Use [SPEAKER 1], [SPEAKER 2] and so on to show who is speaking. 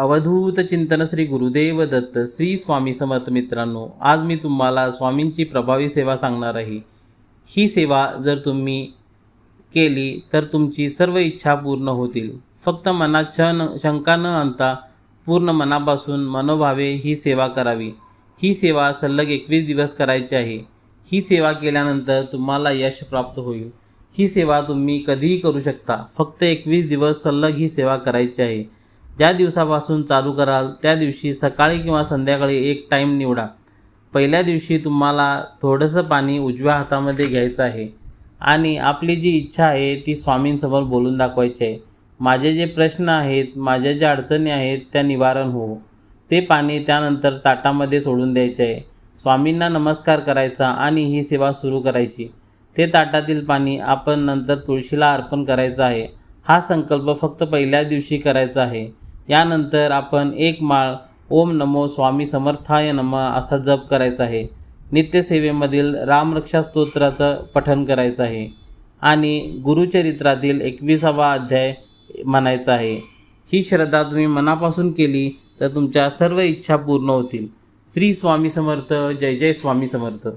[SPEAKER 1] अवधूत चिंतन श्री गुरुदेव दत्त श्री स्वामी समर्थ मित्रांनो आज मी तुम्हाला स्वामींची प्रभावी सेवा सांगणार आहे. ही सेवा जर तुम्ही केली तर तुमची सर्व इच्छा पूर्ण होतील. फक्त मनात क्षण शंका न आणता पूर्ण मनापासून मनोभावे ही सेवा करावी. ही सेवा सलग एकवीस दिवस करायची आहे. ही सेवा केल्यानंतर तुम्हाला यश प्राप्त होईल. ही सेवा तुम्ही कधीही करू शकता. फक्त एकवीस दिवस सलग ही सेवा करायची आहे. ज्या दिवसापासून चालू कराल त्या दिवशी सकाळी किंवा संध्याकाळी एक टाईम निवडा. पहिल्या दिवशी तुम्हाला थोडंसं पाणी उजव्या हातामध्ये घ्यायचं आहे. आणि आपली जी इच्छा आहे ती स्वामींसमोर बोलून दाखवायची आहे. माझे जे प्रश्न आहेत माझ्या ज्या अडचणी आहेत त्या निवारण हो. ते पाणी त्यानंतर ताटामध्ये सोडून द्यायचे आहे. स्वामींना नमस्कार करायचा आणि ही सेवा सुरू करायची. ते ताटातील पाणी आपण नंतर तुळशीला अर्पण करायचं आहे. हा संकल्प फक्त पहिल्या दिवशी करायचा आहे. यानंतर आपण एक माळ ओम नमो स्वामी समर्थाय नम असा जप करायचा आहे. नित्यसेवेमधील रामरक्षा स्तोत्राचं पठन करायचं आहे. आणि गुरुचरित्रातील एकविसावा अध्याय म्हणायचा आहे. ही श्रद्धा तुम्ही मनापासून केली तर तुमच्या सर्व इच्छा पूर्ण होतील. श्री स्वामी समर्थ जय जय स्वामी समर्थ.